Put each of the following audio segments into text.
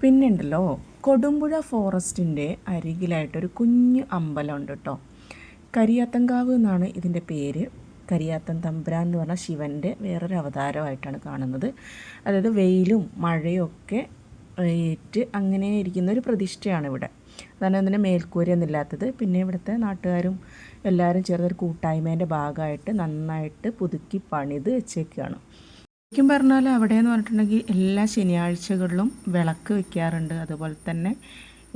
പിന്നെ ഉണ്ടല്ലോ കൊടുമ്പുഴ ഫോറസ്റ്റിന്റെ അരികിലായിട്ടൊരു കുഞ്ഞു അമ്പലമുണ്ട് കേട്ടോ കരിയാത്തങ്കാവ് എന്നാണ് ഇതിന്റെ പേര്. കരിയാത്തൻ തമ്പുരാൻ എന്ന് പറഞ്ഞാൽ ശിവന്റെ വേറൊരു അവതാരമായിട്ടാണ് കാണുന്നത്. അതായത് വെയിലും മഴയൊക്കെ ഏറ്റ് അങ്ങനെ ഇരിക്കുന്ന ഒരു പ്രതിഷ്ഠയാണ് ഇവിടെ. അതാണ് അതിന്റെ മേൽക്കൂരയൊന്നുമില്ലാത്തത് പിന്നെ ഇവിടുത്തെ നാട്ടുകാരും എല്ലാവരും ചേർന്നൊരു കൂട്ടായ്മേന്റെ ഭാഗമായിട്ട് നന്നായിട്ട് പുതുക്കി പണിത് വെച്ചേക്കുകയാണ് ശരിക്കും പറഞ്ഞാൽ അവിടെ എന്ന് പറഞ്ഞിട്ടുണ്ടെങ്കിൽ എല്ലാ ശനിയാഴ്ചകളിലും വിളക്ക് വെക്കാറുണ്ട്. അതുപോലെ തന്നെ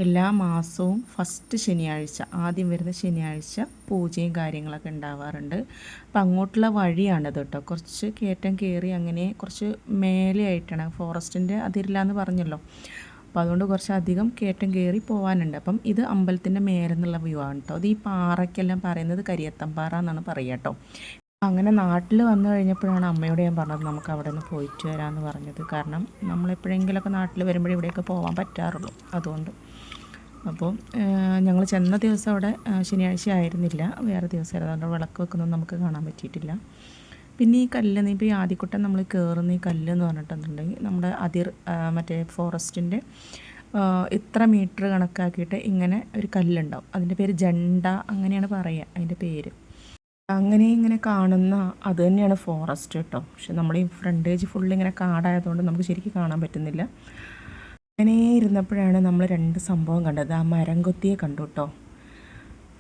എല്ലാ മാസവും ഫസ്റ്റ് ശനിയാഴ്ച ആദ്യം വരുന്ന ശനിയാഴ്ച പൂജയും കാര്യങ്ങളൊക്കെ ഉണ്ടാവാറുണ്ട്. അപ്പം അങ്ങോട്ടുള്ള വഴിയാണത് കേട്ടോ കുറച്ച് കയറ്റം കയറി അങ്ങനെ കുറച്ച് മേലെയായിട്ടാണ് ഫോറസ്റ്റിന്റെ അതിരില്ലാന്ന് പറഞ്ഞല്ലോ. അപ്പോൾ അതുകൊണ്ട് കുറച്ച് അധികം കയറ്റം കയറി പോകാനുണ്ട് അപ്പം ഇത് അമ്പലത്തിന്റെ മേലെന്നുള്ള വ്യൂ ആണ് കേട്ടോ അത് ഈ പാറയ്ക്കെല്ലാം പറയുന്നത് കരിയത്തമ്പാറ എന്നാണ് പറയുക കേട്ടോ അങ്ങനെ നാട്ടിൽ വന്നു കഴിഞ്ഞപ്പോഴാണ് അമ്മയോട് ഞാൻ പറഞ്ഞത് നമുക്ക് അവിടെ നിന്ന് പോയിട്ട് വരാമെന്ന് പറഞ്ഞത്. കാരണം നമ്മളെപ്പോഴെങ്കിലൊക്കെ നാട്ടിൽ വരുമ്പോഴേ ഇവിടെയൊക്കെ പോകാൻ പറ്റാറുള്ളൂ അതുകൊണ്ട്. അപ്പോൾ ഞങ്ങൾ ചെന്ന ദിവസം അവിടെ ശനിയാഴ്ച ആയിരുന്നില്ല. വേറെ ദിവസമായിരുന്നു അതുകൊണ്ട് വിളക്ക് വെക്കുന്നത് നമുക്ക് കാണാൻ പറ്റിയിട്ടില്ല. പിന്നെ ഈ കല്ല് ഇപ്പോൾ ഈ ആദ്യക്കുട്ടം നമ്മൾ കയറുന്ന ഈ കല്ല് എന്ന് പറഞ്ഞിട്ടുണ്ടെങ്കിൽ നമ്മുടെ അതിർ മറ്റേ ഫോറസ്റ്റിന്റെ ഇത്ര മീറ്റർ കണക്കാക്കിയിട്ട് ഇങ്ങനെ ഒരു കല്ലുണ്ടാവും. അതിന്റെ പേര് ജണ്ട അങ്ങനെയാണ് പറയുക അതിന്റെ പേര്. അങ്ങനെ ഇങ്ങനെ കാണുന്ന അത് തന്നെയാണ് ഫോറസ്റ്റ് കേട്ടോ. പക്ഷെ നമ്മൾ ഈ ഫ്രണ്ടേജ് ഫുൾ ഇങ്ങനെ കാടായതുകൊണ്ട് നമുക്ക് ശരിക്കും കാണാൻ പറ്റുന്നില്ല. അങ്ങനെ ഇരുന്നപ്പോഴാണ് നമ്മൾ രണ്ട് സംഭവം കണ്ടത്. ആ മരം കൊത്തിയെ കണ്ടു കേട്ടോ.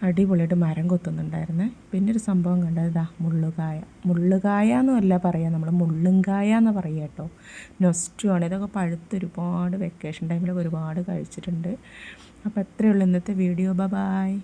അടിപൊളിയായിട്ട് മരം കൊത്തുന്നുണ്ടായിരുന്നേ. പിന്നെ ഒരു സംഭവം കണ്ടത് ഇതാ മുള്ളുകായ. മുള്ളുകായ എന്നല്ല പറയുക നമ്മൾ മുള്ളുങ്കായ എന്ന് പറയുക കേട്ടോ. നൊസ്റ്റു ആണ്. ഇതൊക്കെ പഴുത്ത് ഒരുപാട് വെക്കേഷൻ ടൈമിലൊക്കെ ഒരുപാട് കഴിച്ചിട്ടുണ്ട്. അപ്പോൾ അത്രയേ ഉള്ളൂ ഇന്നത്തെ വീഡിയോ ബ ബായ്